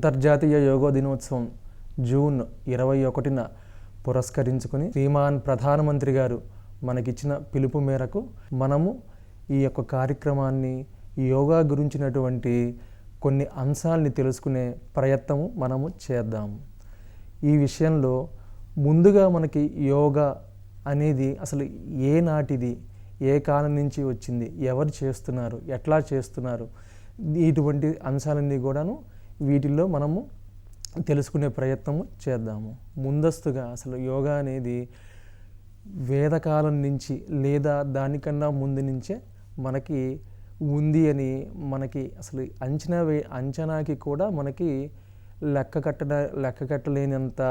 అంతర్జాతీయ యోగా దినోత్సవం జూన్ ఇరవై ఒకటిన పురస్కరించుకుని శ్రీమాన్ ప్రధానమంత్రి గారు మనకిచ్చిన పిలుపు మేరకు మనము ఈ యొక్క కార్యక్రమాన్ని యోగా గురించినటువంటి కొన్ని అంశాలని తెలుసుకునే ప్రయత్నము మనము చేద్దాము ఈ విషయంలో ముందుగా మనకి యోగా అనేది అసలు ఏ నాటిది ఏ కాలం నుంచి వచ్చింది ఎవరు చేస్తున్నారు ఎట్లా చేస్తున్నారు ఇటువంటి అంశాలన్నీ కూడాను వీటిల్లో మనము తెలుసుకునే ప్రయత్నము చేద్దాము. ముందస్తుగా అసలు యోగా అనేది వేదకాలం నుంచి లేదా దానికన్నా ముందు నుంచే మనకి ఉంది అని మనకి అసలు అంచనా వే అంచనాకి కూడా మనకి లెక్క కట్టడ లెక్క కట్టలేనంత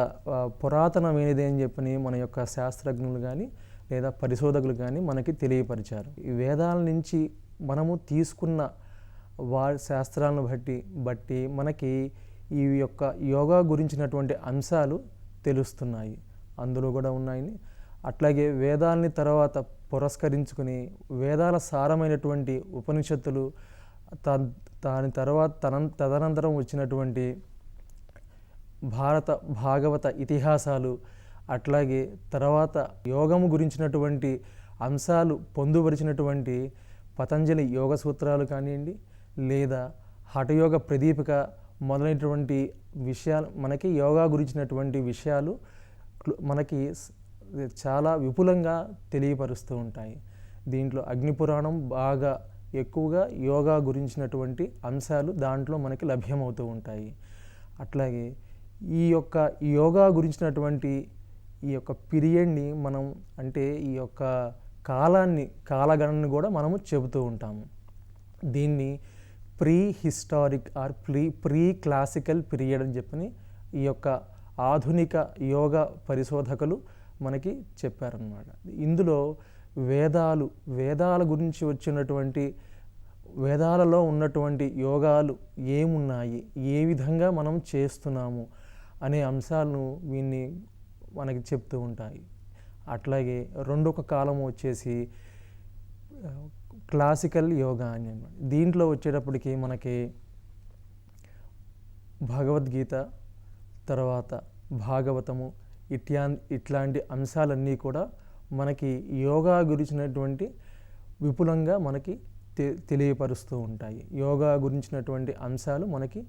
పురాతనమైనది అని చెప్పని మన యొక్క శాస్త్రజ్ఞులు కానీ లేదా పరిశోధకులు కానీ మనకి తెలియపరిచారు. ఈ వేదాల నుంచి మనము తీసుకున్న వారి శాస్త్రాలను బట్టి బట్టి మనకి ఈ యొక్క యోగా గురించినటువంటి అంశాలు తెలుస్తున్నాయి. అందులో కూడా ఉన్నాయని అట్లాగే వేదాల్ని తర్వాత పురస్కరించుకుని వేదాల సారమైనటువంటి ఉపనిషత్తులు దాని తర్వాత తన తదనంతరం వచ్చినటువంటి భారత భాగవత ఇతిహాసాలు అట్లాగే తర్వాత యోగము గురించినటువంటి అంశాలు పొందుపరిచినటువంటి పతంజలి యోగ సూత్రాలు కానివ్వండి లేదా హఠయోగ ప్రదీపిక మొదలైనటువంటి విషయాలు మనకి యోగా గురించినటువంటి విషయాలు మనకి చాలా విపులంగా తెలియపరుస్తూ ఉంటాయి. దీంట్లో అగ్నిపురాణం బాగా ఎక్కువగా యోగా గురించినటువంటి అంశాలు దాంట్లో మనకి లభ్యమవుతూ ఉంటాయి. అట్లాగే ఈ యొక్క యోగా గురించినటువంటి ఈ యొక్క పీరియడ్ని మనం అంటే ఈ యొక్క కాలాన్ని కాలగణనని కూడా మనము చెబుతూ ఉంటాము. దీన్ని pre historic or pre pre classical period అని చెప్పని ఈ యొక్క ఆధునిక యోగ పరిశోధకులు మనకి చెప్పారనమాట ఇందులో వేదాలు వేదాల గురించి వచ్చినటువంటి వేదాలలో ఉన్నటువంటి యోగాలు ఏమున్నాయి? ఏ విధంగా మనం చేస్తున్నాము? అనే అంశాలను వీన్ని మనకి చెప్తూ ఉంటాయి. అట్లాగే రెండొక కాలం వచ్చేసి క్లాసికల్ యోగా అని అన్నమాట దీంట్లో వచ్చేటప్పటికి మనకి భగవద్గీత తర్వాత భాగవతము ఇట్యా ఇట్లాంటి అంశాలన్నీ కూడా మనకి యోగా గురించినటువంటి విపులంగా మనకి తె తెలియపరుస్తూ ఉంటాయి. యోగా గురించినటువంటి అంశాలు మనకి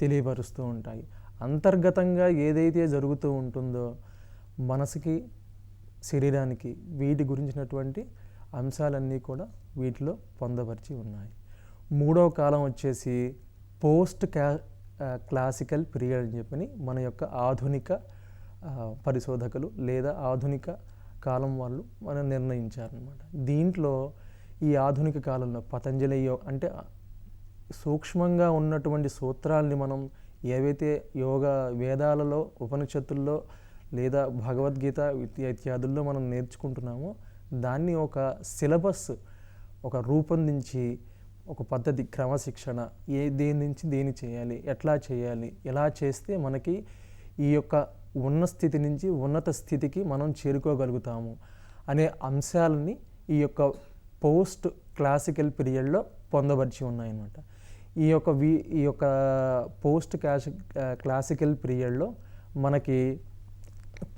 తెలియపరుస్తూ ఉంటాయి. అంతర్గతంగా ఏదైతే జరుగుతూ ఉంటుందో మనసుకి శరీరానికి వీటి గురించినటువంటి అంశాలన్నీ కూడా వీటిలో పొందపరిచి ఉన్నాయి. మూడవ కాలం వచ్చేసి పోస్ట్ క్లా క్లాసికల్ పీరియడ్ అని చెప్పని మన యొక్క ఆధునిక పరిశోధకులు లేదా ఆధునిక కాలం వాళ్ళు మనం నిర్ణయించారనమాట దీంట్లో ఈ ఆధునిక కాలంలో పతంజలి యో అంటే సూక్ష్మంగా ఉన్నటువంటి సూత్రాల్ని మనం ఏవైతే యోగా వేదాలలో ఉపనిషత్తుల్లో లేదా భగవద్గీత ఇత్యాదుల్లో మనం నేర్చుకుంటున్నామో దాన్ని ఒక సిలబస్ ఒక రూపొందించి ఒక పద్ధతి క్రమశిక్షణ ఏ దేని నుంచి దేని చేయాలి ఎట్లా చేయాలి ఎలా చేస్తే మనకి ఈ యొక్క ఉన్న స్థితి నుంచి ఉన్నత స్థితికి మనం చేరుకోగలుగుతాము అనే అంశాలని ఈ యొక్క పోస్ట్ క్లాసికల్ పీరియడ్లో పొందపరిచి ఉన్నాయన్నమాట. ఈ యొక్క వి ఈ యొక్క పోస్ట్ క్లాసి క్లాసికల్ పీరియడ్లో మనకి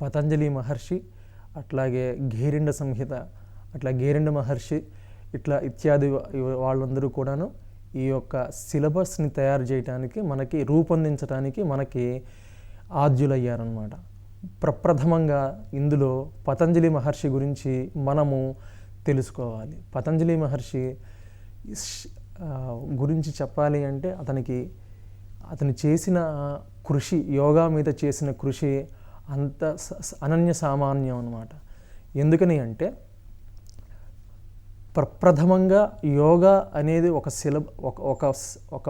పతంజలి మహర్షి అట్లాగే ఘేరిండ సంహిత అట్లా ఘేరిండ మహర్షి ఇట్లా ఇత్యాది వాళ్ళందరూ కూడాను ఈ యొక్క సిలబస్ని తయారు చేయడానికి మనకి రూపొందించడానికి మనకి ఆద్యులయ్యారనమాట ప్రప్రథమంగా ఇందులో పతంజలి మహర్షి గురించి మనము తెలుసుకోవాలి. పతంజలి మహర్షి గురించి చెప్పాలి అంటే అతనికి అతను చేసిన కృషి యోగా మీద చేసిన కృషి అంత స- అనన్య సామాన్యం అనమాట ఎందుకని అంటే ప్రప్రథమంగా యోగా అనేది ఒక సిలబ ఒక ఒక ఒక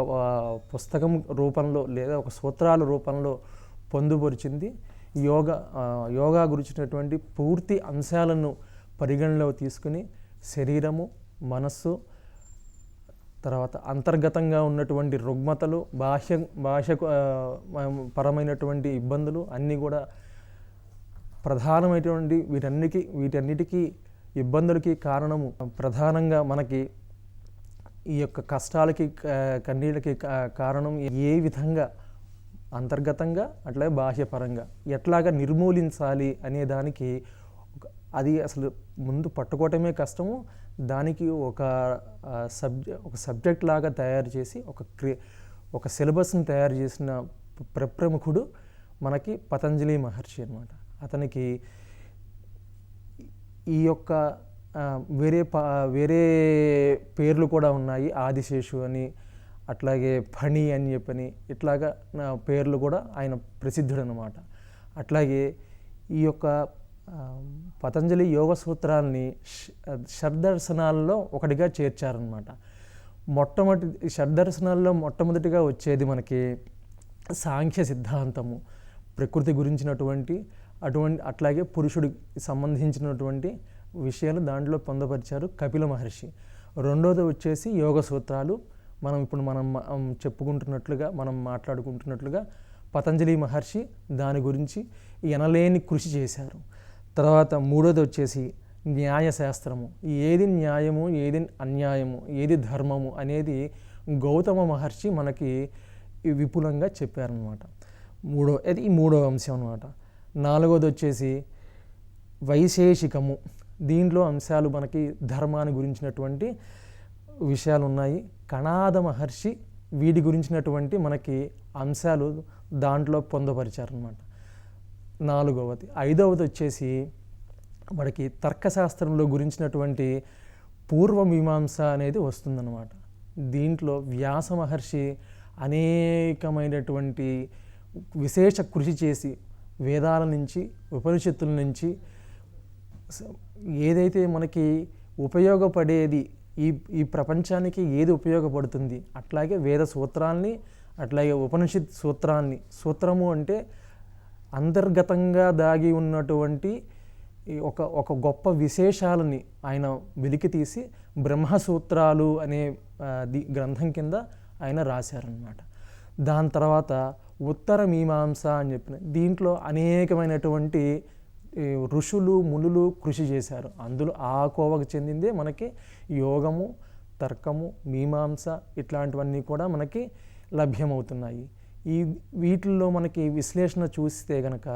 పుస్తకం రూపంలో లేదా ఒక సూత్రాల రూపంలో పొందుపరిచింది యోగా యోగా గురించినటువంటి పూర్తి అంశాలను పరిగణలో తీసుకుని శరీరము మనస్సు తర్వాత అంతర్గతంగా ఉన్నటువంటి రుగ్మతలు బాహ్య భాషకు పరమైనటువంటి ఇబ్బందులు అన్నీ కూడా ప్రధానమైనటువంటి వీటన్నిటికీ వీటన్నిటికీ ఇబ్బందులకి కారణము ప్రధానంగా మనకి ఈ యొక్క కష్టాలకి కన్నీళ్ళకి కా- కారణం ఏ విధంగా? అంతర్గతంగా అట్లాగే బాహ్యపరంగా. ఎట్లాగా నిర్మూలించాలి అనే దానికి అది అసలు ముందు పట్టుకోవటమే కష్టము. దానికి ఒక సబ్జె ఒక సబ్జెక్ట్ లాగా తయారు చేసి ఒక క్రి ఒక సిలబస్ని తయారు చేసిన ప్రప్రముఖుడు మనకి పతంజలి మహర్షి అనమాట అతనికి ఈ యొక్క వేరే పా వేరే పేర్లు కూడా ఉన్నాయి. ఆదిశేషు అని అట్లాగే ఫణి అని చెప్పని ఇట్లాగా నా పేర్లు కూడా ఆయన ప్రసిద్ధుడు అనమాట అట్లాగే ఈ యొక్క పతంజలి యోగ సూత్రాల్ని షడ్దర్శనాల్లో ఒకటిగా చేర్చారనమాట మొట్టమొదటి షడ్దర్శనాల్లో మొట్టమొదటిగా వచ్చేది మనకి సాంఖ్య సిద్ధాంతము. ప్రకృతి గురించినటువంటి అటువంటి అట్లాగే పురుషుడికి సంబంధించినటువంటి విషయాలు దాంట్లో పొందపరిచారు కపిల మహర్షి. రెండోది వచ్చేసి యోగ సూత్రాలు. మనం ఇప్పుడు మనం చెప్పుకుంటున్నట్లుగా మనం మాట్లాడుకుంటున్నట్లుగా పతంజలి మహర్షి దాని గురించి ఎనలేని కృషి చేశారు. తర్వాత మూడోది వచ్చేసి న్యాయశాస్త్రము. ఏది న్యాయము ఏది అన్యాయము ఏది ధర్మము అనేది గౌతమ మహర్షి మనకి విపులంగా చెప్పారనమాట మూడో అది ఈ మూడో అంశం అనమాట నాలుగోది వచ్చేసి వైశేషికము. దీంట్లో అంశాలు మనకి ధర్మాన్ని గురించినటువంటి విషయాలు ఉన్నాయి కణాద మహర్షి వీటి గురించినటువంటి మనకి అంశాలు దాంట్లో పొందపరిచారనమాట నాలుగవది. ఐదవది వచ్చేసి మనకి తర్కశాస్త్రంలో గురించినటువంటి పూర్వమీమాంస అనేది వస్తుందన్నమాట. దీంట్లో వ్యాస మహర్షి అనేకమైనటువంటి విశేష కృషి చేసి వేదాల నుంచి ఉపనిషత్తుల నుంచి ఏదైతే మనకి ఉపయోగపడేది ఈ ఈ ప్రపంచానికి ఏది ఉపయోగపడుతుంది అట్లాగే వేద సూత్రాల్ని అట్లాగే ఉపనిషత్ సూత్రాన్ని సూత్రము అంటే అంతర్గతంగా దాగి ఉన్నటువంటి ఈ ఒక ఒక గొప్ప విశేషాలని ఆయన వెలికి తీసి బ్రహ్మసూత్రాలు అనే ది గ్రంథం కింద ఆయన రాశారనమాట దాని తర్వాత ఉత్తర మీమాంస అని చెప్పిన దీంట్లో అనేకమైనటువంటి ఋషులు మునులు కృషి చేశారు. అందులో ఆ కోవకు చెందిందే మనకి యోగము తర్కము మీమాంస ఇట్లాంటివన్నీ కూడా మనకి లభ్యమవుతున్నాయి. ఈ వీటిల్లో మనకి విశ్లేషణ చూస్తే గనక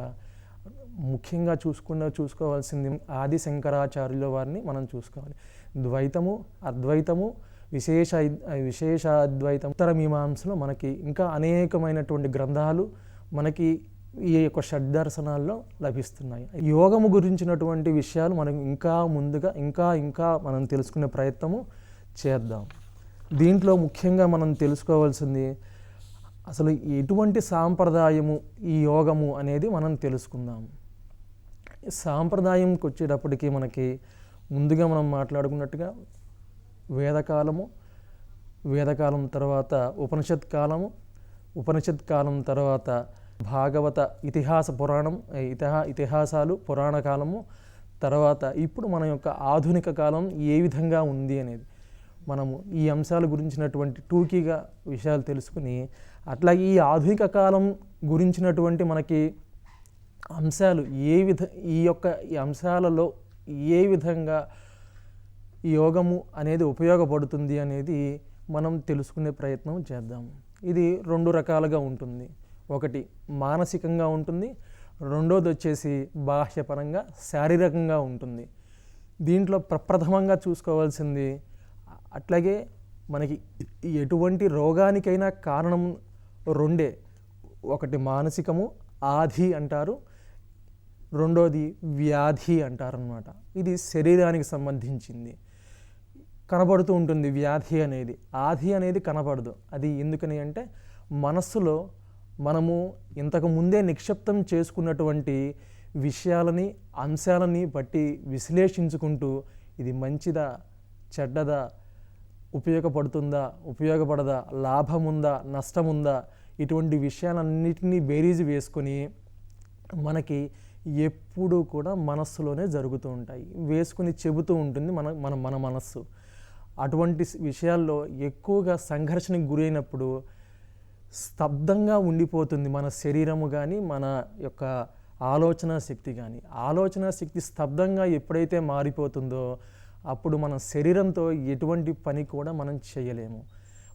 ముఖ్యంగా చూసుకున్న చూసుకోవాల్సింది ఆది శంకరాచార్యుల వారిని మనం చూసుకోవాలి. ద్వైతము అద్వైతము విశేష విశేష అద్వైతం ఉత్తర మీమాంసలో మనకి ఇంకా అనేకమైనటువంటి గ్రంథాలు మనకి ఈ యొక్క షడ్దర్శనాల్లో లభిస్తున్నాయి. యోగము గురించినటువంటి విషయాలు మనం ఇంకా ముందుగా ఇంకా ఇంకా మనం తెలుసుకునే ప్రయత్నము చేద్దాం. దీంట్లో ముఖ్యంగా మనం తెలుసుకోవాల్సింది అసలు ఎటువంటి సాంప్రదాయము ఈ యోగము అనేది మనం తెలుసుకుందాం. సాంప్రదాయంకి వచ్చేటప్పటికి మనకి ముందుగా మనం మాట్లాడుకున్నట్టుగా వేదకాలము వేదకాలం తర్వాత ఉపనిషత్ కాలము ఉపనిషత్ కాలం తర్వాత భాగవత ఇతిహాస పురాణం ఇతిహా ఇతిహాసాలు పురాణ కాలము తర్వాత ఇప్పుడు మన యొక్క ఆధునిక కాలం ఏ విధంగా ఉంది అనేది మనము ఈ అంశాల గురించినటువంటి టూకీగా విషయాలు తెలుసుకుని అట్లాగే ఈ ఆధునిక కాలం గురించినటువంటి మనకి అంశాలు ఏ విధ ఈ యొక్క ఈ అంశాలలో ఏ విధంగా ఈ యోగము అనేది ఉపయోగపడుతుంది అనేది మనం తెలుసుకునే ప్రయత్నం చేద్దాం. ఇది రెండు రకాలుగా ఉంటుంది. ఒకటి మానసికంగా ఉంటుంది. రెండోది వచ్చేసి బాహ్యపరంగా శారీరకంగా ఉంటుంది. దీంట్లో ప్రప్రథమంగా చూసుకోవాల్సింది అట్లాగే మనకి ఎటువంటి రోగానికైనా కారణం రెండే. ఒకటి మానసికము ఆధి అంటారు. రెండోది వ్యాధి అంటారనమాట ఇది శరీరానికి సంబంధించింది. కనబడుతూ ఉంటుంది వ్యాధి అనేది. ఆధి అనేది కనబడదు. అది ఎందుకని అంటే మనస్సులో మనము ఇంతకు ముందే నిక్షిప్తం చేసుకున్నటువంటి విషయాలని అంశాలని బట్టి విశ్లేషించుకుంటూ ఇది మంచిదా చెడ్డదా ఉపయోగపడుతుందా ఉపయోగపడదా లాభం ఉందా నష్టం ఉందా ఇటువంటి విషయాలన్నిటినీ బేరీజు వేసుకొని మనకి ఎప్పుడూ కూడా మనస్సులోనే జరుగుతూ ఉంటాయి. వేసుకుని చెబుతూ ఉంటుంది మన మన మన మనస్సు. అటువంటి విషయాల్లో ఎక్కువగా సంఘర్షణకు గురైనప్పుడు స్తబ్దంగా ఉండిపోతుంది మన శరీరము కానీ మన యొక్క ఆలోచన శక్తి కానీ ఆలోచన శక్తి స్తబ్దంగా ఎప్పుడైతే మారిపోతుందో అప్పుడు మన శరీరంతో ఎటువంటి పని కూడా మనం చేయలేము.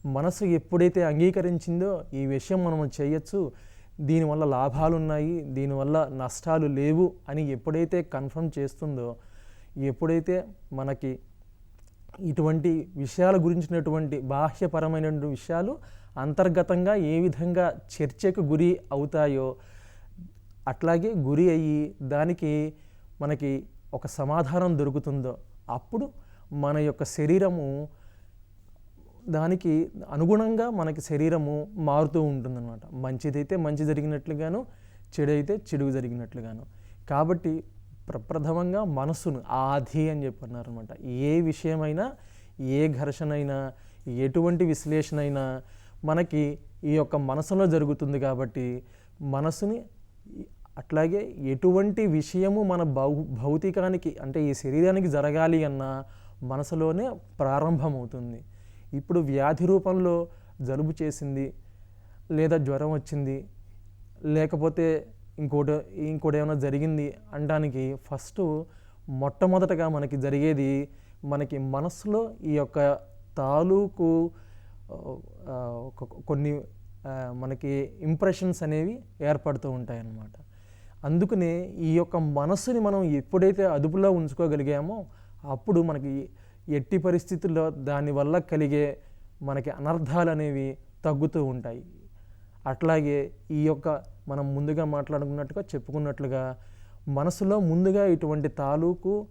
మనసు ఎప్పుడైతే అంగీకరించిందో ఈ విషయం మనం చేయొచ్చు. దీనివల్ల లాభాలు ఉన్నాయి దీనివల్ల నష్టాలు లేవు అని ఎప్పుడైతే కన్ఫర్మ్ చేస్తుందో ఎప్పుడైతే మనకి ఇటువంటి విషయాల గురించినటువంటి బాహ్యపరమైనటువంటి విషయాలు అంతర్గతంగా ఏ విధంగా చర్చకు గురి అవుతాయో అట్లాగే గురి అయ్యి దానికి మనకి ఒక సమాధానం దొరుకుతుందో అప్పుడు మన యొక్క శరీరము దానికి అనుగుణంగా మనకి శరీరము మారుతూ ఉంటుందన్నమాట. మంచిదైతే మంచి జరిగినట్లుగాను చెడు అయితే చెడు జరిగినట్లుగాను. కాబట్టి ప్రప్రథమంగా మనసును ఆది అని చెప్పన్నారనమాట ఏ విషయమైనా ఏ ఘర్షణ అయినా ఎటువంటి విశ్లేషణ అయినా మనకి ఈ యొక్క మనసులో జరుగుతుంది కాబట్టి మనసుని అట్లాగే ఎటువంటి విషయము మన భౌ భౌతికానికి అంటే ఈ శరీరానికి జరగాలి అన్న మనసులోనే ప్రారంభమవుతుంది. ఇప్పుడు వ్యాధి రూపంలో జలుబు చేసింది లేదా జ్వరం వచ్చింది లేకపోతే ఇంకోటి ఇంకోటి ఏమైనా జరిగింది అనడానికి ఫస్ట్ మొట్టమొదటగా మనకి జరిగేది మనకి మనసులో ఈ యొక్క తాలూకు ఒక- కొన్ని మనకి ఇంప్రెషన్స్ అనేవి ఏర్పడుతూ ఉంటాయి అన్నమాట అందుకనే ఈ యొక్క మనస్సుని మనం ఎప్పుడైతే అదుపులో ఉంచుకోగలిగామో అప్పుడు మనకి ఎట్టి పరిస్థితుల్లో దానివల్ల కలిగే మనకి అనర్థాలు అనేవి తగ్గుతూ ఉంటాయి. అట్లాగే ఈ యొక్క మనం ముందుగా మాట్లాడుకున్నట్టుగా చెప్పుకున్నట్లుగా మనసులో ముందుగా ఇటువంటి తాలూకు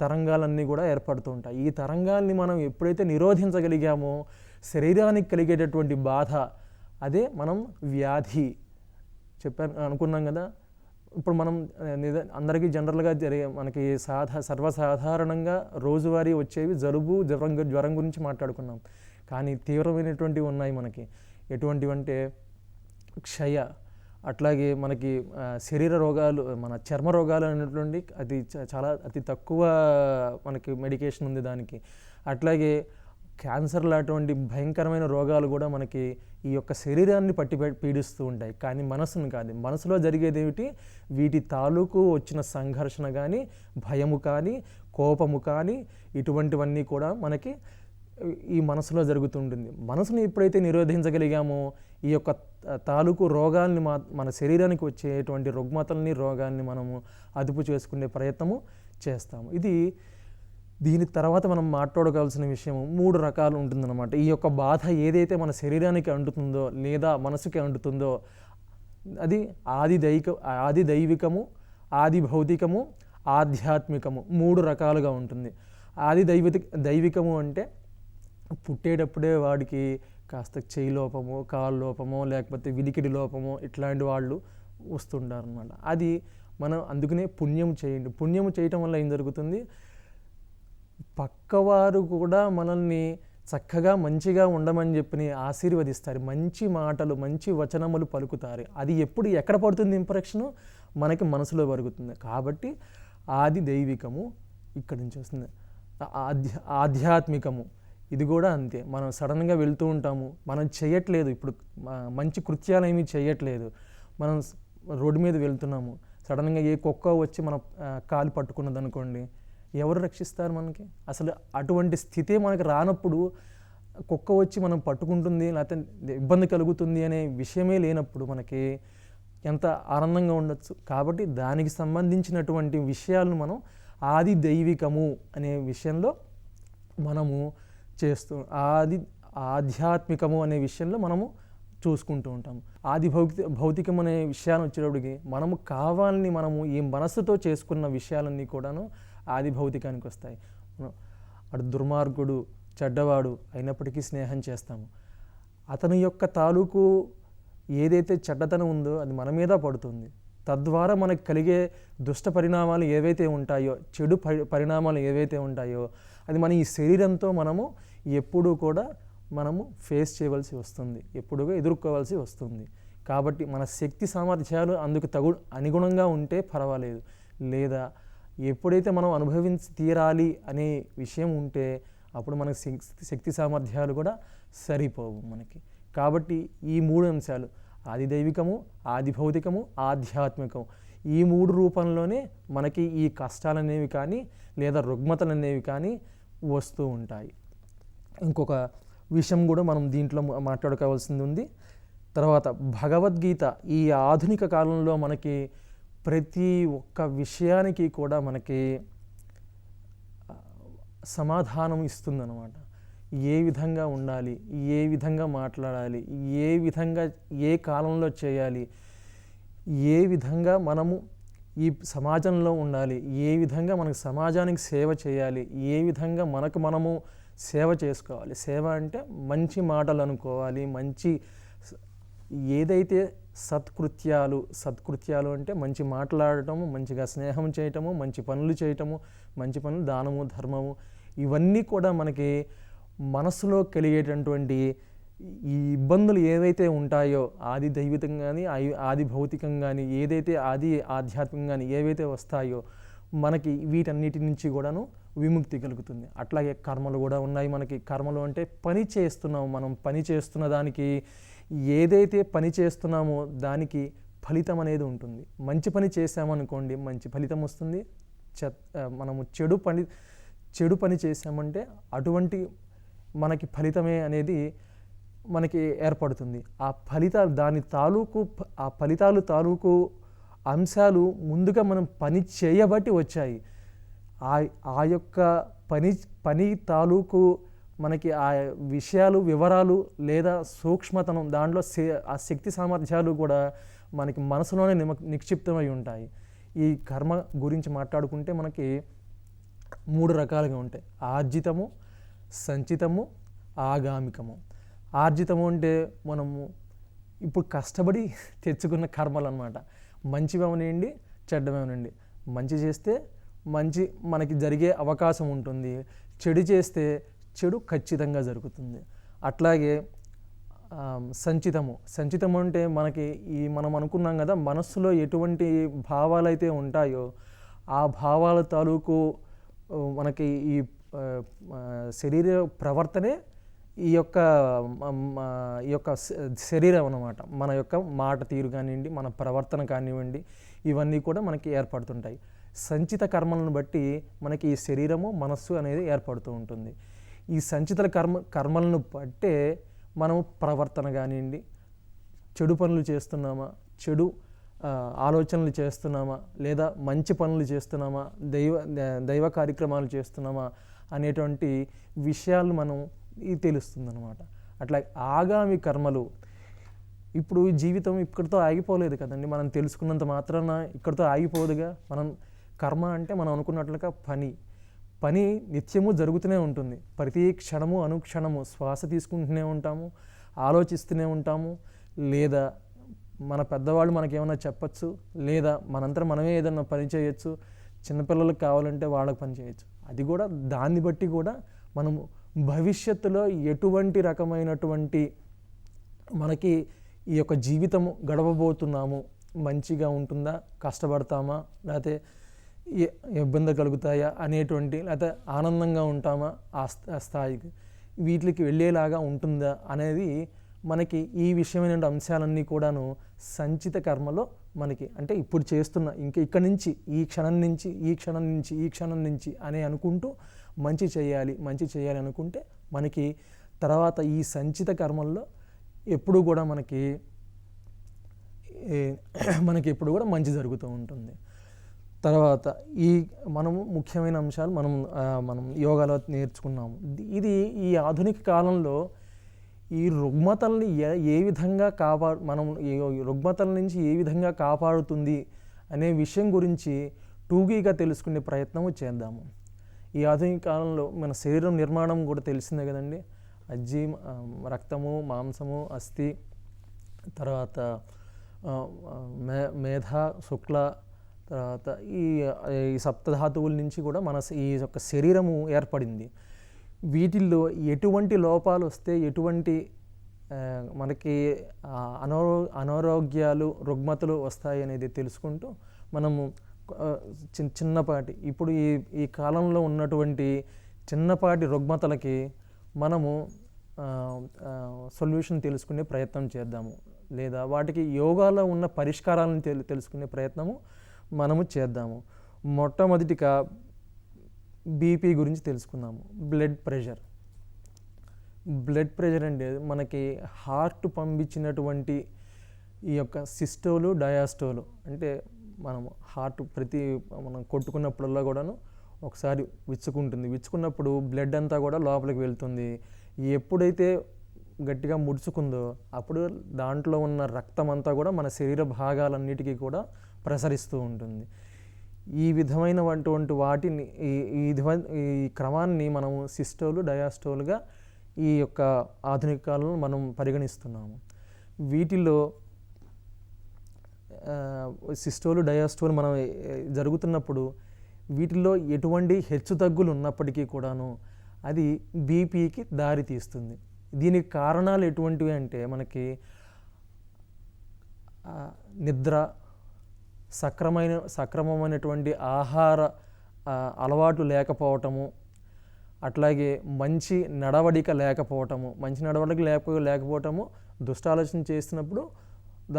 తరంగాలన్నీ కూడా ఏర్పడుతూ ఉంటాయి. ఈ తరంగాల్ని మనం ఎప్పుడైతే నిరోధించగలిగామో శరీరానికి కలిగేటటువంటి బాధ అదే మనం వ్యాధి. చెప్పాను అనుకున్నాం కదా? ఇప్పుడు మనం నిజ- అందరికీ జనరల్గా జరిగే మనకి సాధా సర్వసాధారణంగా రోజువారీ వచ్చేవి జలుబు జ్వరం జ్వరం గురించి మాట్లాడుకున్నాం. కానీ తీవ్రమైనటువంటివి ఉన్నాయి మనకి. ఎటువంటివంటే క్షయ అట్లాగే మనకి శరీర రోగాలు మన చర్మ రోగాలు అనేటువంటి అది చ- చాలా అతి తక్కువ మనకి మెడికేషన్ ఉంది దానికి. అట్లాగే క్యాన్సర్ లాంటి భయంకరమైన రోగాలు కూడా మనకి ఈ యొక్క శరీరాన్ని పట్టి పీడిస్తూ ఉంటాయి. కానీ మనసును కాదు. మనసులో జరిగేది ఏమిటి? వీటి తాలూకు వచ్చిన సంఘర్షణ కానీ భయము కానీ కోపము కానీ ఇటువంటివన్నీ కూడా మనకి ఈ మనసులో జరుగుతుంటుంది మనసును ఎప్పుడైతే నిరోధించగలిగామో ఈ యొక్క తాలూకు రోగాల్ని మా మన శరీరానికి వచ్చేటువంటి రుగ్మతల్ని రోగాల్ని మనము అదుపు చేసుకునే ప్రయత్నము చేస్తాము. ఇది దీని తర్వాత మనం మాట్లాడగలసిన విషయం మూడు రకాలు ఉంటుందన్నమాట. ఈ యొక్క బాధ ఏదైతే మన శరీరానికి అంటుతుందో లేదా మనసుకి అంటుతుందో అది ఆది దైక ఆది దైవికము ఆది భౌతికము ఆధ్యాత్మికము మూడు రకాలుగా ఉంటుంది. ఆది దైవిక దైవికము అంటే పుట్టేటప్పుడే వాడికి కాస్త చేయి లోపమో కాలు లోపమో లేకపోతే వినికిడి లోపమో ఇట్లాంటి వాళ్ళు వస్తుంటారు అనమాట అది మనం అందుకనే పుణ్యం చేయండి. పుణ్యం చేయటం వల్ల ఏం జరుగుతుంది? పక్కవారు కూడా మనల్ని చక్కగా మంచిగా ఉండమని చెప్పి ఆశీర్వదిస్తారు. మంచి మాటలు మంచి వచనములు పలుకుతారు. అది ఎప్పుడు ఎక్కడ పడుతుంది ఇంప్రెక్షను? మనకి మనసులో పరుగుతుంది కాబట్టి ఆది దైవికము ఇక్కడి నుంచి వస్తుంది. ఆధ్యా ఆధ్యాత్మికము. ఇది కూడా అంతే. మనం సడన్గా వెళ్తూ ఉంటాము. మనం చేయట్లేదు. ఇప్పుడు మంచి కృత్యాలు ఏమీ చేయట్లేదు. మనం రోడ్డు మీద వెళ్తున్నాము. సడన్గా ఏ కుక్క వచ్చి మన కాలు పట్టుకున్నది అనుకోండి ఎవరు రక్షిస్తారు మనకి? అసలు అటువంటి స్థితే మనకి రానప్పుడు కుక్క వచ్చి మనం పట్టుకుంటుంది లేకపోతే ఇబ్బంది కలుగుతుంది అనే విషయమే లేనప్పుడు మనకి ఎంత ఆనందంగా ఉండొచ్చు. కాబట్టి దానికి సంబంధించినటువంటి విషయాలను మనం ఆది దైవికము అనే విషయంలో మనము చేస్తూ ఆది ఆధ్యాత్మికము అనే విషయంలో మనము చూసుకుంటూ ఉంటాము. ఆది భౌతిక భౌతికం అనే విషయాన్ని వచ్చేటప్పటికి మనము కావాలని మనము ఈ మనసుతో చేసుకున్న విషయాలన్నీ కూడాను ఆది భౌతికానికి వస్తాయి. అటు దుర్మార్గుడు చెడ్డవాడు అయినప్పటికీ స్నేహం చేస్తాము. అతని యొక్క తాలూకు ఏదైతే చెడ్డతనం ఉందో అది మన మీద పడుతుంది. తద్వారా మనకు కలిగే దుష్ట పరిణామాలు ఏవైతే ఉంటాయో చెడు పరి పరిణామాలు ఏవైతే ఉంటాయో అది మన ఈ శరీరంతో మనము ఎప్పుడూ కూడా మనము ఫేస్ చేయవలసి వస్తుంది. ఎప్పుడుగా ఎదుర్కోవాల్సి వస్తుంది. కాబట్టి మన శక్తి సామర్థ్యాలు అందుకు తగు అనుగుణంగా ఉంటే పర్వాలేదు. లేదా ఎప్పుడైతే మనం అనుభవించి తీరాలి అనే విషయం ఉంటే అప్పుడు మనకు శక్తి శక్తి సామర్థ్యాలు కూడా సరిపోవు మనకి. కాబట్టి ఈ మూడు అంశాలు ఆది దైవికము ఆది భౌతికము ఆధ్యాత్మికము. ఈ మూడు రూపంలోనే మనకి ఈ కష్టాలు అనేవి కానీ లేదా రుగ్మతలు అనేవి కానీ వస్తూ ఉంటాయి. ఇంకొక విషయం కూడా మనం దీంట్లో మాట్లాడుకోవాల్సింది ఉంది. తర్వాత భగవద్గీత ఈ ఆధునిక కాలంలో మనకి ప్రతి ఒక్క విషయానికి కూడా మనకి సమాధానం ఇస్తుందన్నమాట. ఏ విధంగా ఉండాలి ఏ విధంగా మాట్లాడాలి ఏ విధంగా ఏ కాలంలో చేయాలి ఏ విధంగా మనము ఈ సమాజంలో ఉండాలి? ఏ విధంగా మనకు సమాజానికి సేవ చేయాలి? ఏ విధంగా మనకు మనము సేవ చేసుకోవాలి? సేవ అంటే మంచి మాటలు అనుకోవాలి. మంచి ఏదైతే సత్కృత్యాలు సత్కృత్యాలు అంటే మంచి మాట్లాడటము మంచిగా స్నేహం చేయటము మంచి పనులు చేయటము మంచి పనులు దానము ధర్మము ఇవన్నీ కూడా మనకి మనసులో కలిగేటటువంటి ఈ ఇబ్బందులు ఏవైతే ఉంటాయో ఆది దైవికం కానీ ఆది భౌతికం కానీ ఏదైతే ఆది ఆధ్యాత్మికం కానీ ఏవైతే వస్తాయో మనకి వీటన్నిటి నుంచి కూడాను విముక్తి కలుగుతుంది. అట్లాగే కర్మలు కూడా ఉన్నాయి మనకి. కర్మలు అంటే పని చేస్తున్నాము మనం. పని చేస్తున్న దానికి ఏదైతే పని చేస్తున్నామో దానికి ఫలితం అనేది ఉంటుంది. మంచి పని చేసామనుకోండి మంచి ఫలితం వస్తుంది. చె మనము చెడు పని చెడు పని చేసామంటే అటువంటి మనకి ఫలితమే అనేది మనకి ఏర్పడుతుంది. ఆ ఫలితాలు దాని తాలూకు ఆ ఫలితాలు తాలూకు అంశాలు ముందుగా మనం పని చేయబట్టి వచ్చాయి. ఆ ఆ యొక్క పని పని తాలూకు మనకి ఆ విషయాలు వివరాలు లేదా సూక్ష్మతనం దాంట్లో ఆ శక్తి సామర్థ్యాలు కూడా మనకి మనసులోనే నిమ నిక్షిప్తమై ఉంటాయి. ఈ కర్మ గురించి మాట్లాడుకుంటే మనకి మూడు రకాలుగా ఉంటాయి. ఆర్జితము సంచితము ఆగామికము. ఆర్జితము అంటే మనము ఇప్పుడు కష్టపడి తెచ్చుకున్న కర్మలు అనమాట మంచివనివ్వండి చెడ్డమేమనండి. మంచి చేస్తే మంచి మనకి జరిగే అవకాశం ఉంటుంది. చెడు చేస్తే చెడు ఖచ్చితంగా జరుగుతుంది. అట్లాగే సంచితము. సంచితము అంటే మనకి ఈ మనం అనుకున్నాం కదా మనస్సులో ఎటువంటి భావాలు అయితే ఉంటాయో ఆ భావాల తాలూకు మనకి ఈ శరీర ప్రవర్తనే ఈ యొక్క ఈ యొక్క శరీరం అన్నమాట. మన యొక్క మాట తీరు కానివ్వండి మన ప్రవర్తన కానివ్వండి ఇవన్నీ కూడా మనకి ఏర్పడుతుంటాయి. సంచిత కర్మలను బట్టి మనకి ఈ శరీరము మనస్సు అనేది ఏర్పడుతూ ఉంటుంది. ఈ సంచిత కర్మ కర్మలను బట్టే మనము ప్రవర్తన కానివ్వండి చెడు పనులు చేస్తున్నామా చెడు ఆలోచనలు చేస్తున్నామా లేదా మంచి పనులు చేస్తున్నామా దైవ దైవ కార్యక్రమాలు చేస్తున్నామా అనేటువంటి విషయాలు మనం ఇది తెలుస్తుందనమాట అట్లా ఆగామి కర్మలు. ఇప్పుడు జీవితం ఇక్కడితో ఆగిపోలేదు కదండి. మనం తెలుసుకున్నంత మాత్రాన ఇక్కడితో ఆగిపోదుగా? మనం కర్మ అంటే మనం అనుకున్నట్లుగా పని. పని నిత్యము జరుగుతూనే ఉంటుంది. ప్రతి క్షణము అనుక్షణము శ్వాస తీసుకుంటూనే ఉంటాము ఆలోచిస్తూనే ఉంటాము. లేదా మన పెద్దవాళ్ళు మనకేమైనా చెప్పచ్చు? లేదా మనంతా మనమే ఏదైనా పని చేయొచ్చు? చిన్నపిల్లలకు కావాలంటే వాళ్ళకి పని చేయొచ్చు. అది కూడా దాన్ని బట్టి కూడా మనము భవిష్యత్తులో ఎటువంటి రకమైనటువంటి మనకి ఈ యొక్క జీవితము గడపబోతున్నాము మంచిగా ఉంటుందా కష్టపడతామా లేకపోతే ఇబ్బంది కలుగుతాయా అనేటువంటి లేకపోతే ఆనందంగా ఉంటామా ఆ స్థ- ఆ స్థాయికి వీటికి వెళ్ళేలాగా ఉంటుందా అనేది మనకి ఈ విషయమైన అంశాలన్నీ కూడాను సంచిత కర్మలో మనకి అంటే ఇప్పుడు చేస్తున్న ఇంకా ఇక్కడి నుంచి ఈ క్షణం నుంచి ఈ క్షణం నుంచి ఈ క్షణం నుంచి అని అనుకుంటూ మంచి చేయాలి మంచి చేయాలి అనుకుంటే మనకి తర్వాత ఈ సంచిత కర్మల్లో ఎప్పుడు కూడా మనకి మనకి ఎప్పుడు కూడా మంచి జరుగుతూ ఉంటుంది. తర్వాత ఈ మనము ముఖ్యమైన అంశాలు మనం మనం యోగాలో నేర్చుకున్నాము. ఇది ఈ ఆధునిక కాలంలో ఈ రుగ్మతల్ని ఏ ఏ విధంగా కాపా మనం రుగ్మతల నుంచి ఏ విధంగా కాపాడుతుంది అనే విషయం గురించి టూకీగా తెలుసుకునే ప్రయత్నము చేద్దాము. ఈ ఆధునిక కాలంలో మన శరీరం నిర్మాణం కూడా తెలిసిందే కదండి. అజ్జి రక్తము మాంసము అస్థి తర్వాత మే మేధ శుక్ల తర్వాత ఈ ఈ సప్తధాతువుల నుంచి కూడా మన ఈ యొక్క శరీరము ఏర్పడింది. వీటిల్లో ఎటువంటి లోపాలు వస్తే ఎటువంటి మనకి అనారో అనారోగ్యాలు రుగ్మతలు వస్తాయి అనేది తెలుసుకుంటూ మనము చిన్న చిన్నపాటి. ఇప్పుడు ఈ ఈ కాలంలో ఉన్నటువంటి చిన్నపాటి రుగ్మతలకి మనము సొల్యూషన్ తెలుసుకునే ప్రయత్నం చేద్దాము. లేదా వాటికి యోగాలో ఉన్న పరిష్కారాలను తెలు తెలుసుకునే ప్రయత్నము మనము చేద్దాము. మొట్టమొదటిగా బీపీ గురించి తెలుసుకుందాము. Blood pressure. బ్లడ్ ప్రెషర్ అంటే మనకి హార్ట్ పంపించినటువంటి ఈ యొక్క సిస్టోలు డయాస్టోలు. అంటే మనం హార్ట్ ప్రతి మనం కొట్టుకున్నప్పుడల్లా కూడాను ఒకసారి విచ్చుకుంటుంది. విచ్చుకున్నప్పుడు బ్లడ్ అంతా కూడా లోపలికి వెళ్తుంది. ఎప్పుడైతే గట్టిగా ముడుచుకుందో అప్పుడు దాంట్లో ఉన్న రక్తం అంతా కూడా మన శరీర భాగాలన్నిటికీ కూడా ప్రసరిస్తూ ఉంటుంది. ఈ విధమైనటువంటి వాటిని ఈ ఈ ఈ క్రమాన్ని మనము సిస్టోలు డయాస్టోలుగా ఈ యొక్క ఆధునిక కాలంలో మనం పరిగణిస్తున్నాము. వీటిలో సిస్టోలు డయాస్టోలు మనం జరుగుతున్నప్పుడు వీటిల్లో ఎటువంటి హెచ్చు తగ్గులు ఉన్నప్పటికీ కూడాను అది బీపీకి దారి తీస్తుంది. దీనికి కారణాలు ఎటువంటివి అంటే మనకి నిద్ర సక్రమైన సక్రమమైనటువంటి ఆహార అలవాటు లేకపోవటము అట్లాగే మంచి నడవడిక లేకపోవటము మంచి నడవడిక లేక లేకపోవటము దుష్టాలోచన చేస్తున్నప్పుడు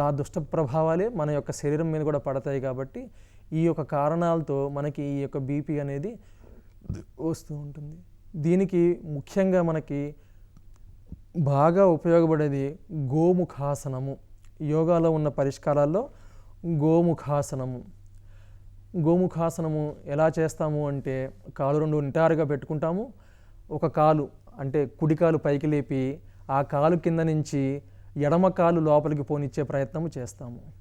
ఆ దుష్ట ప్రభావాలే మన యొక్క శరీరం మీద కూడా పడతాయి కాబట్టి ఈ యొక్క కారణాలతో మనకి ఈ యొక్క బీపీ అనేది వస్తూ ఉంటుంది. దీనికి ముఖ్యంగా మనకి బాగా ఉపయోగపడేది గోముఖాసనము. యోగాలో ఉన్న పరిష్కారాల్లో గోముఖాసనము. గోముఖాసనము ఎలా చేస్తాము అంటే కాలు రెండు నిటారుగా పెట్టుకుంటాము. ఒక కాలు అంటే కుడి కాలు పైకి లేపి ఆ కాలు కింద నుంచి ఎడమ కాలు లోపలికి పోనిచ్చే ప్రయత్నము చేస్తాము.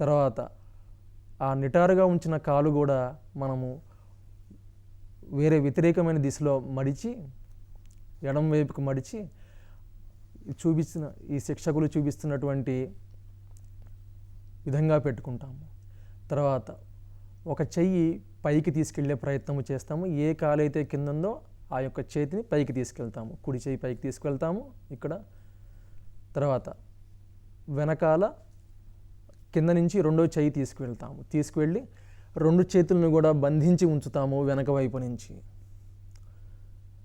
తర్వాత ఆ నిటారుగా ఉంచిన కాలు కూడా మనము వేరే వ్యతిరేకమైన దిశలో మడిచి ఎడం వైపుకు మడిచి చూపిస్తున్న ఈ శిక్షకులు చూపిస్తున్నటువంటి విధంగా పెట్టుకుంటాము. తర్వాత ఒక చెయ్యి పైకి తీసుకెళ్ళే ప్రయత్నము చేస్తాము. ఏ కాలైతే అయితే కిందందో ఆ యొక్క చేతిని పైకి తీసుకెళ్తాము. కుడి చెయ్యి పైకి తీసుకెళ్తాము. ఇక్కడ తర్వాత వెనకాల కింద నుంచి రెండో చేయి తీసుకువెళ్తాము. తీసుకువెళ్ళి రెండు చేతులను కూడా బంధించి ఉంచుతాము వెనక వైపు నుంచి.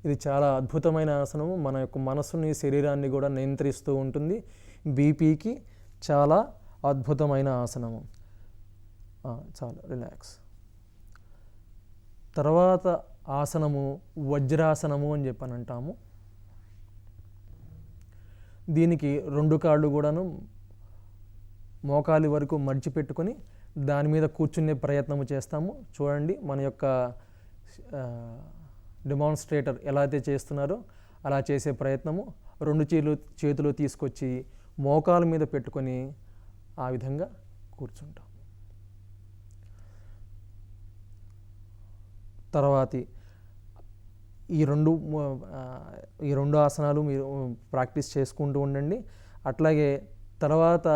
ఇది చాలా అద్భుతమైన ఆసనము. మన యొక్క మనసుని శరీరాన్ని కూడా నియంత్రిస్తూ ఉంటుంది. బీపీకి చాలా అద్భుతమైన ఆసనము. చాలా చాలు రిలాక్స్. తర్వాత ఆసనము వజ్రాసనము అని చెప్పని అంటాము దీనికి రెండు కాళ్ళు కూడాను మోకాలి వరకు మడిచిపెట్టుకొని దాని మీద కూర్చునే ప్రయత్నము చేస్తాము. చూడండి మన యొక్క డెమాన్స్ట్రేటర్ ఎలా అయితే చేస్తున్నారో అలా చేసే ప్రయత్నము. రెండు చేతులు చేతులు తీసుకొచ్చి మోకాల మీద పెట్టుకొని ఆ విధంగా కూర్చుంటాం. తర్వాతి ఈ రెండు ఈ రెండు ఆసనాలు మీరు ప్రాక్టీస్ చేసుకుంటూ ఉండండి. అట్లాగే తర్వాత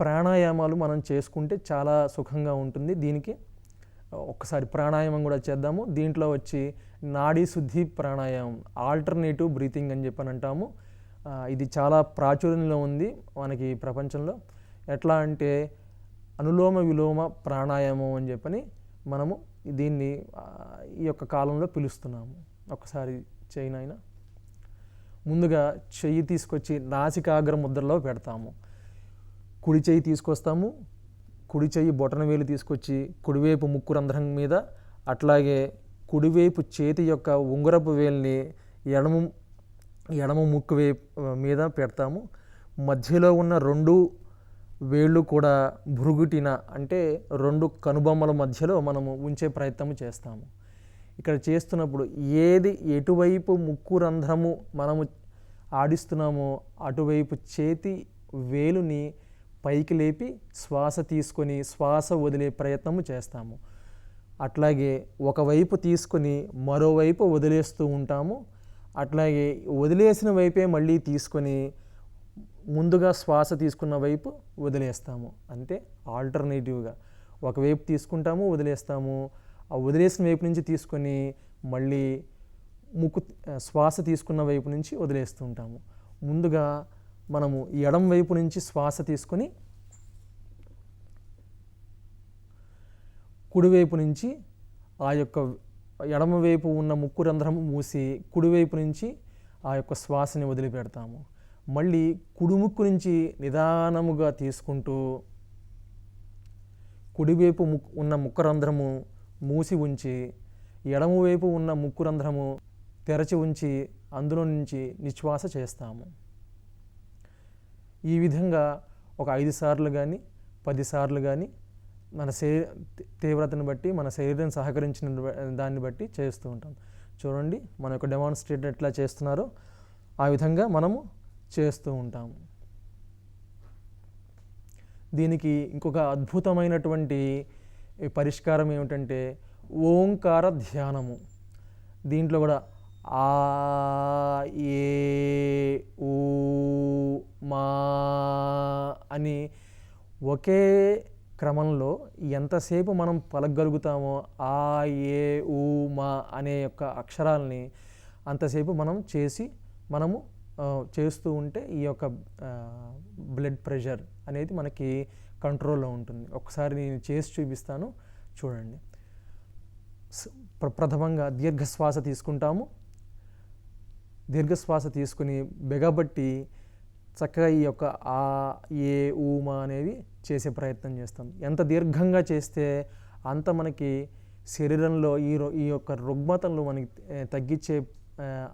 ప్రాణాయామాలు మనం చేసుకుంటే చాలా సుఖంగా ఉంటుంది. దీనికి ఒక్కసారి ప్రాణాయామం కూడా చేద్దాము. దీంట్లో వచ్చి నాడీ శుద్ధి ప్రాణాయామం ఆల్టర్నేటివ్ బ్రీతింగ్ అని చెప్పని అంటాము. ఇది చాలా ప్రాచుర్యంలో ఉంది మనకి ప్రపంచంలో. ఎట్లా అంటే అనులోమ విలోమ ప్రాణాయామం అని చెప్పని మనము దీన్ని ఈ యొక్క కాలంలో పిలుస్తున్నాము. ఒకసారి చేయనైనా ముందుగా చెయ్యి తీసుకొచ్చి నాసికాగ్ర ముద్రలో పెడతాము. కుడి చెయ్యి తీసుకొస్తాము. కుడి చెయ్యి బొటన వేలు తీసుకొచ్చి కుడివైపు ముక్కు రంధ్రం మీద అట్లాగే కుడివైపు చేతి యొక్క ఉంగరపు వేలిని ఎడమ ఎడమ ముక్కు మీద పెడతాము. మధ్యలో ఉన్న రెండు వేళ్ళు కూడా భృగుటిన అంటే రెండు కనుబొమ్మల మధ్యలో మనము ఉంచే ప్రయత్నం చేస్తాము. ఇక్కడ చేస్తున్నప్పుడు ఏది ఎటువైపు ముక్కు రంధ్రము మనము ఆడిస్తున్నామో అటువైపు చేతి వేలుని పైకి లేపి శ్వాస తీసుకొని శ్వాస వదిలే ప్రయత్నము చేస్తాము. అట్లాగే ఒకవైపు తీసుకొని మరోవైపు వదిలేస్తూ ఉంటాము. అట్లాగే వదిలేసిన వైపే మళ్ళీ తీసుకొని ముందుగా శ్వాస తీసుకున్న వైపు వదిలేస్తాము. అంటే ఆల్టర్నేటివ్గా. ఒకవైపు తీసుకుంటాము వదిలేస్తాము. ఆ వదిలేసిన వైపు నుంచి తీసుకొని మళ్ళీ ముక్కు శ్వాస తీసుకున్న వైపు నుంచి వదిలేస్తూ ఉంటాము. ముందుగా మనము ఎడం వైపు నుంచి శ్వాస తీసుకొని కుడివైపు నుంచి ఆ యొక్క ఎడమ వైపు ఉన్న ముక్కు రంధ్రం మూసి కుడివైపు నుంచి ఆ యొక్క శ్వాసని వదిలిపెడతాము. మళ్ళీ కుడిముక్కు నుంచి నిదానముగా తీసుకుంటూ కుడివైపు ముక్ ఉన్న ముక్కు రంధ్రము మూసి ఉంచి ఎడమవైపు ఉన్న ముక్కు రంధ్రము తెరచి ఉంచి అందులో నుంచి నిశ్వాస చేస్తాము. ఈ విధంగా ఒక ఐదు సార్లు కానీ పదిసార్లు కానీ మన శరీ తీవ్రతను బట్టి మన శరీరం సహకరించిన బ- దాన్ని బట్టి చేస్తూ ఉంటాం. చూడండి మన యొక్క డెమాన్స్ట్రేట్ ఎట్లా చేస్తున్నారో. ఆ విధంగా మనము చేస్తూ ఉంటాము. దీనికి ఇంకొక అద్భుతమైనటువంటి పరిష్కారం ఏమిటంటే ఓంకార ధ్యానము. దీంట్లో కూడా ఆ ఏ ఊ మా అని ఒకే క్రమంలో ఎంతసేపు మనం పలకగలుగుతామో ఆ ఏ ఊ మా అనే యొక్క అక్షరాలని అంతసేపు మనం చేసి మనము చేస్తూ ఉంటే ఈ యొక్క బ్లడ్ ప్రెషర్ అనేది మనకి కంట్రోల్లో ఉంటుంది. ఒకసారి నేను చేసి చూపిస్తాను చూడండి. ప్ర- ప్రథమంగా దీర్ఘశ్వాస తీసుకుంటాము. దీర్ఘశ్వాస తీసుకుని బెగబట్టి చక్కగా ఈ యొక్క ఆ ఏ ఊమా అనేవి చేసే ప్రయత్నం చేస్తాం. ఎంత దీర్ఘంగా చేస్తే అంత మనకి శరీరంలో ఈ ఈ యొక్క రుగ్మతలు మనకి తగ్గించే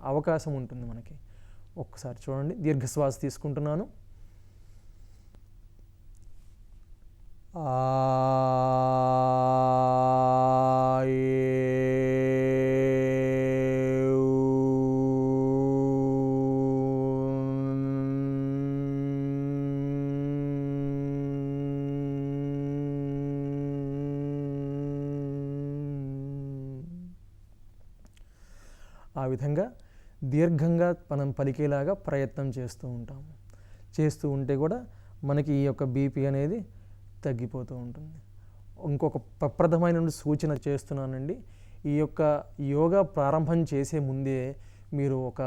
అవకాశం ఉంటుంది మనకి. ఒక్కసారి చూడండి. దీర్ఘశ్వాస తీసుకుంటున్నాను. ఆ విధంగా దీర్ఘంగా మనం పలికేలాగా ప్రయత్నం చేస్తూ ఉంటాము చేస్తూ ఉంటే కూడా మనకి ఈ యొక్క బీపీ అనేది తగ్గిపోతూ ఉంటుంది. ఇంకొక ప్రప్రథమైన సూచన చేస్తున్నానండి. ఈ యొక్క యోగా ప్రారంభం చేసే ముందే మీరు ఒక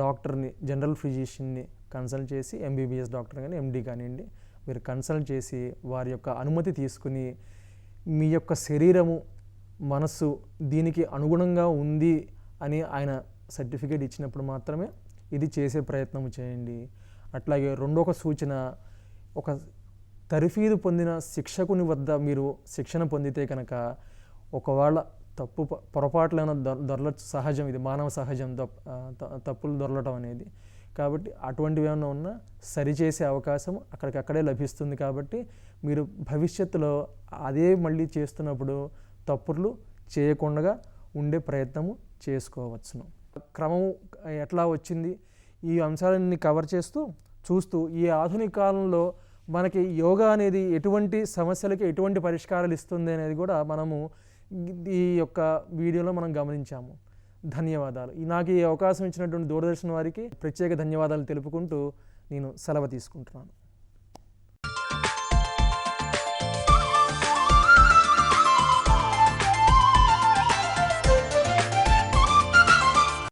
డాక్టర్ని జనరల్ ఫిజిషియన్ని కన్సల్ట్ చేసి ఎంబీబీఎస్ డాక్టర్ కానీ ఎండీ కానివ్వండి మీరు కన్సల్ట్ చేసి వారి యొక్క అనుమతి తీసుకుని మీ యొక్క శరీరము మనస్సు దీనికి అనుగుణంగా ఉంది అని ఆయన సర్టిఫికేట్ ఇచ్చినప్పుడు మాత్రమే ఇది చేసే ప్రయత్నం చేయండి. అట్లాగే రెండొక సూచన ఒక తరఫీదు పొందిన శిక్షకుని వద్ద మీరు శిక్షణ పొందితే కనుక ఒకవేళ తప్పు పొరపాట్లైన దొరల దొరలచ్చు సహజం ఇది మానవ సహజం త- తప్పులు దొరలటం అనేది. కాబట్టి అటువంటివి ఏమైనా ఉన్నా సరిచేసే అవకాశం అక్కడికక్కడే లభిస్తుంది కాబట్టి మీరు భవిష్యత్తులో అదే మళ్ళీ చేస్తున్నప్పుడు తప్పులు చేయకుండా ఉండే ప్రయత్నము చేసుకోవచ్చును. క్రమం ఎట్లా వచ్చింది? ఈ అంశాలన్నీ కవర్ చేస్తూ చూస్తూ ఈ ఆధునిక కాలంలో మనకి యోగా అనేది ఎటువంటి సమస్యలకి ఎటువంటి పరిష్కారాలు ఇస్తుంది అనేది కూడా మనము ఈ యొక్క వీడియోలో మనం గమనించాము. ధన్యవాదాలు. నాకు ఈ అవకాశం ఇచ్చినటువంటి దూరదర్శన్ వారికి ప్రత్యేక ధన్యవాదాలు తెలుపుకుంటూ నేను సెలవు తీసుకుంటున్నాను.